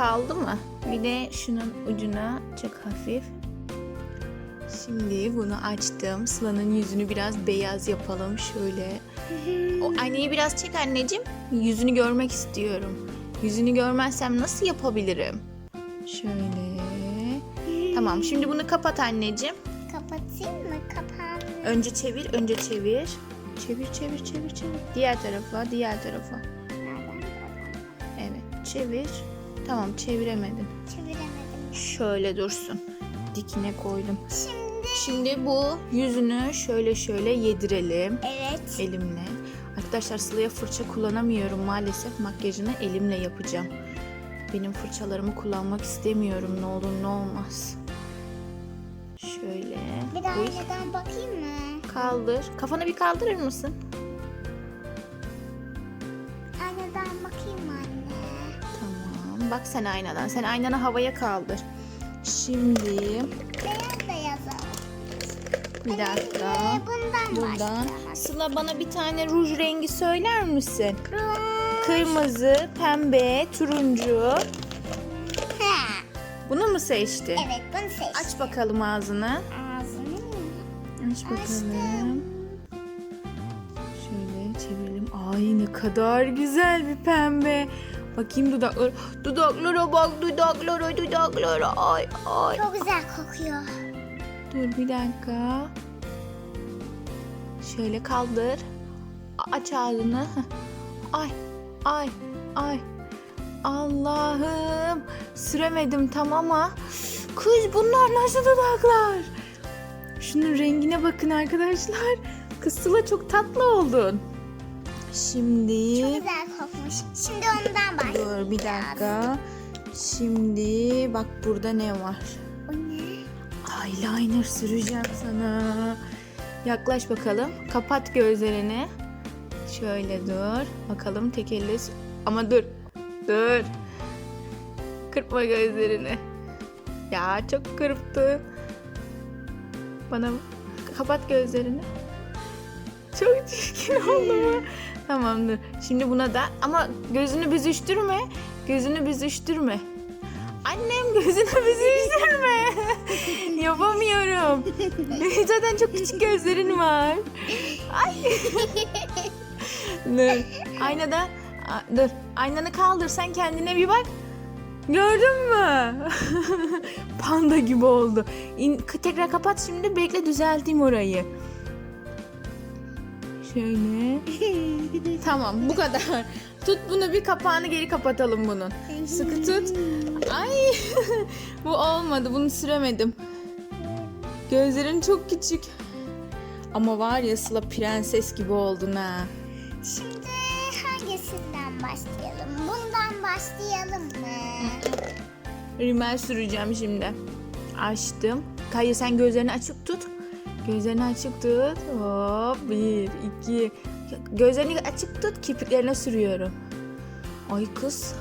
kaldı mı? Bir de şunun ucuna çok hafif. Şimdi bunu açtım. Sıla'nın yüzünü biraz beyaz yapalım. Şöyle. O aynayı biraz çek anneciğim. Yüzünü görmek istiyorum. Yüzünü görmezsem nasıl yapabilirim? Şöyle. Tamam şimdi bunu kapat anneciğim. Kapatayım mı? Kapan. Önce çevir, önce çevir. Çevir, çevir, çevir, çevir. Diğer tarafa, diğer tarafa. Evet, çevir. Tamam, çeviremedin. Çeviremedim. Şöyle dursun. Dikine koydum. Şimdi Şimdi bu yüzünü şöyle şöyle yedirelim evet. elimle. Arkadaşlar Sıla'ya fırça kullanamıyorum maalesef. Makyajını elimle yapacağım. Benim fırçalarımı kullanmak istemiyorum ne olur ne olmaz. Şöyle. Bir daha aynadan bakayım mı? Kaldır. Kafanı bir kaldırır mısın? Bak sen aynadan. Sen aynanı havaya kaldır. Şimdi Beyaz beyaza. bir dakika. Ee, bundan Buradan. başlayalım. Sıla bana bir tane ruj rengi söyler misin? Ruj. Kırmızı, pembe, turuncu. Ha. Bunu mu seçti? Evet bunu seç. Aç bakalım ağzını. Ağzını? Aç bakalım. Şöyle çevirelim. Ay ne kadar güzel bir pembe. Bakayım dudakları. Dudaklara bak dudaklara dudaklara. Ay ay. Çok güzel kokuyor. Dur bir dakika. Şöyle kaldır. Aç ağzını. Ay, ay, ay. Allah'ım. Süremedim tam ama. Kız bunlar nasıl dudaklar? Şunun rengine bakın arkadaşlar. Kız Sıla çok tatlı oldun. Şimdi... Çok güzel Şimdi ondan başlayalım. Dur bir dakika. Şimdi bak burada ne var? O ne? Eyeliner süreceğim sana. Yaklaş bakalım. Kapat gözlerini. Şöyle dur. Bakalım tek elle. Ama dur. Dur. Kırpma gözlerini. Ya çok kırptı. Bana kapat gözlerini. Çok çirkin oldu mu? Tamam dur. Şimdi buna da ama gözünü büzüştürme. Gözünü büzüştürme. Annem gözünü büzüştürme. Yapamıyorum. Zaten çok küçük gözlerin var. Ay. dur. Aynada A- dur. Aynanı kaldır sen kendine bir bak. Gördün mü? Panda gibi oldu. İn, tekrar kapat şimdi. Bekle düzelteyim orayı. Şöyle. tamam bu kadar. Tut bunu bir kapağını geri kapatalım bunun. Sıkı tut. Ay bu olmadı bunu süremedim. Gözlerin çok küçük. Ama var ya Sıla prenses gibi oldun ha. Şimdi hangisinden başlayalım? Bundan başlayalım mı? Rimel süreceğim şimdi. Açtım. Kayı sen gözlerini açık tut. Gözlerini açık tut. Hop bir, iki. Gözlerini açık tut. Kirpiklerine sürüyorum. Ay kız.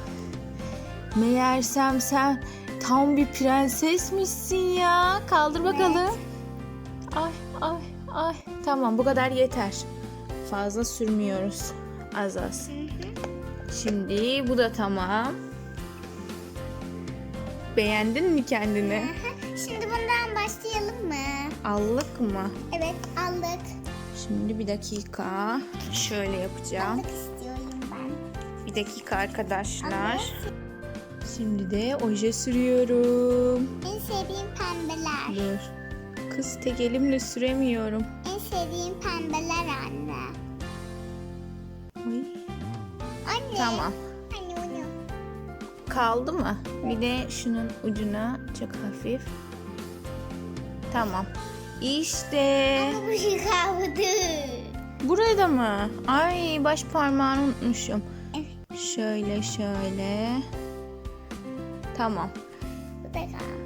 Meğersem sen tam bir prensesmişsin ya. Kaldır bakalım. Ay ay ay. Tamam bu kadar yeter. Fazla sürmüyoruz. Az az. Şimdi bu da tamam. Beğendin mi kendini? Şimdi bundan başlayalım mı? Allık mı? Evet aldık. Şimdi bir dakika. Şöyle yapacağım. Aldık istiyorum ben. Bir dakika arkadaşlar. Şimdi de oje sürüyorum. En sevdiğim pembeler. Dur. Kız tek elimle süremiyorum. En sevdiğim pembeler anne. Anne. tamam. Anne onu. Kaldı mı? Bir de şunun ucuna çok hafif. Tamam. İşte. Ama bu şey kaldı. Burada mı? Ay baş parmağını unutmuşum. Evet. Şöyle şöyle. Tamam. Bu da kaldı.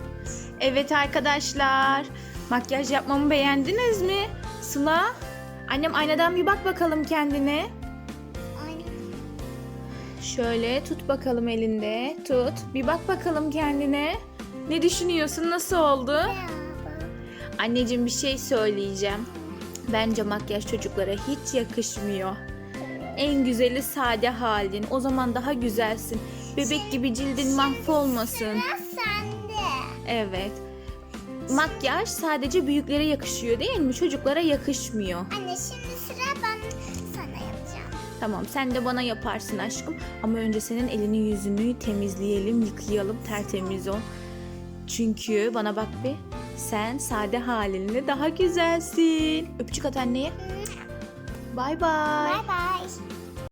Evet arkadaşlar. Makyaj yapmamı beğendiniz mi? Sıla. Annem aynadan bir bak bakalım kendine. Şöyle tut bakalım elinde. Tut. Bir bak bakalım kendine. Ne düşünüyorsun? Nasıl oldu? Merhaba. Anneciğim bir şey söyleyeceğim. Bence makyaj çocuklara hiç yakışmıyor. En güzeli sade halin. O zaman daha güzelsin. Bebek gibi cildin mahvolmasın. Evet. Makyaj sadece büyüklere yakışıyor değil mi? Çocuklara yakışmıyor. Anne şimdi sıra ben sana yapacağım. Tamam sen de bana yaparsın aşkım. Ama önce senin elini yüzünü temizleyelim, yıkayalım, tertemiz ol. Çünkü bana bak bir. Sen sade halinle daha güzelsin. Öpücük at anneye. Bay bay. Bye bye.